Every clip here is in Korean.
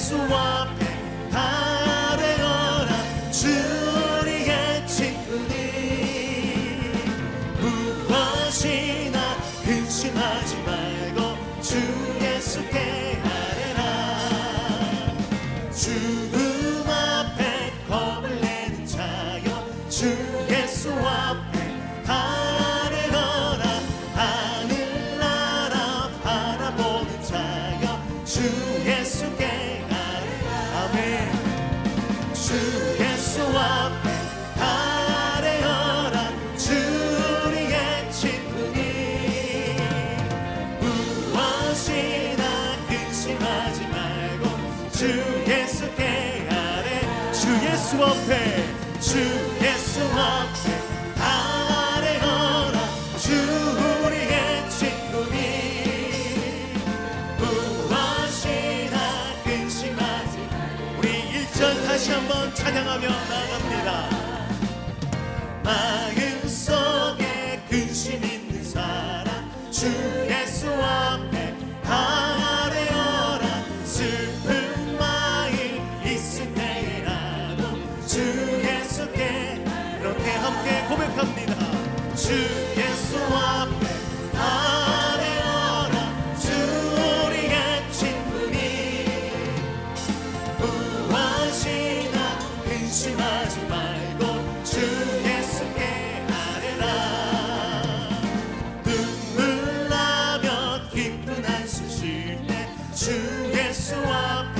예수 앞에 아뢰어라. 주리의 친구니. 무엇이나 근심하지 말고 주 예수께 아뢰라. 죽음 앞에 겁을 내는 자여 주 예수 앞에 아뢰어라. 하늘나라 바라보는 자여 주 주 예수 앞에 주 예수 앞에 아뢰어라. 주 우리의 친구니. 무엇이나 근심하지. 우리 일절 다시 한번 찬양하며 나갑니다. Jesus. É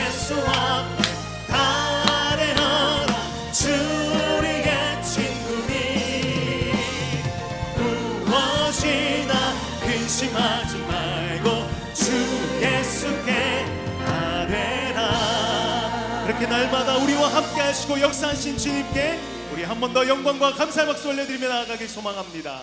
이렇게 날마다 우리와 함께 하시고 역사하신 주님께 우리 한 번 더 영광과 감사의 박수 올려드리며 나아가길 소망합니다.